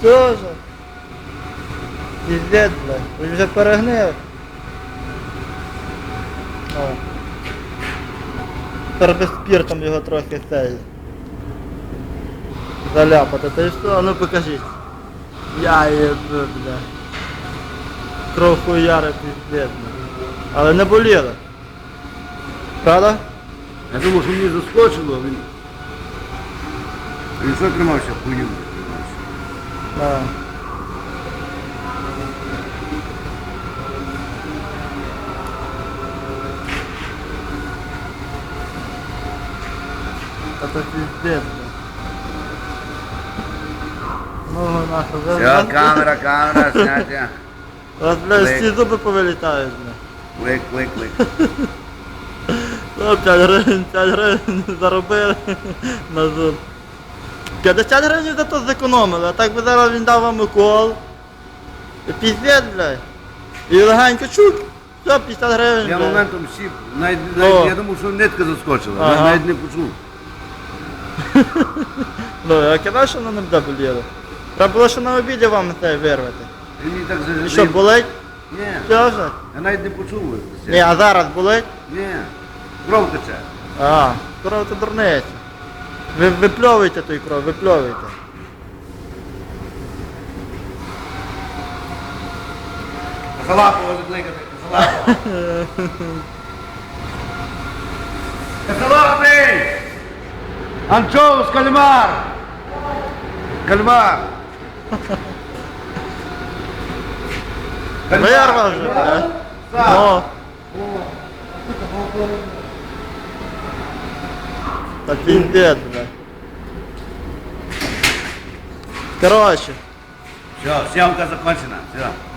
Що ж? Піздець, блядь. Ви вже перегнив. О. Без спіртом його трохи цей. Заляпати. Та й що? А ну покажіть. Я єбу, бля. Кров хуяри піздець. Але не боліло. Правда? Я думав, що мені заскочило, він. Він що тримався хуйню? Да. Это пиздец. Ногу нашу. Все, камера, камера. У вас, бля, всі зуби повилітають, бля. Клик, клик, клик. Ну, 5 гривень, 5 гривень заробили на зуб. 50 гривень за то зекономили, а так би зараз він дав вам укол. Піздець, блядь. І легенько чук. Все, 50 гривень, Я блядь. моментом сів, навіть, О. я думав, що нитка заскочила, Ага. я навіть не почув. Ну, я казав, що воно не буде боліло. Треба було ще на обіді вам це вирвати. Він мені так І зажив. що, болить? Ні, Що вже? я навіть не почув. Ні, а зараз болить? Ні, кров тече. А, кров це дурниця. Ви випльовуйте той кров, випльовуйте. Косолапова закликати, Косолапова. Косолапий! Анчоус, кальмар! Кальмар! Вирвав вже, блядь. Ну. Та піздець, блядь. Короче, Все, съемка закончена. Все.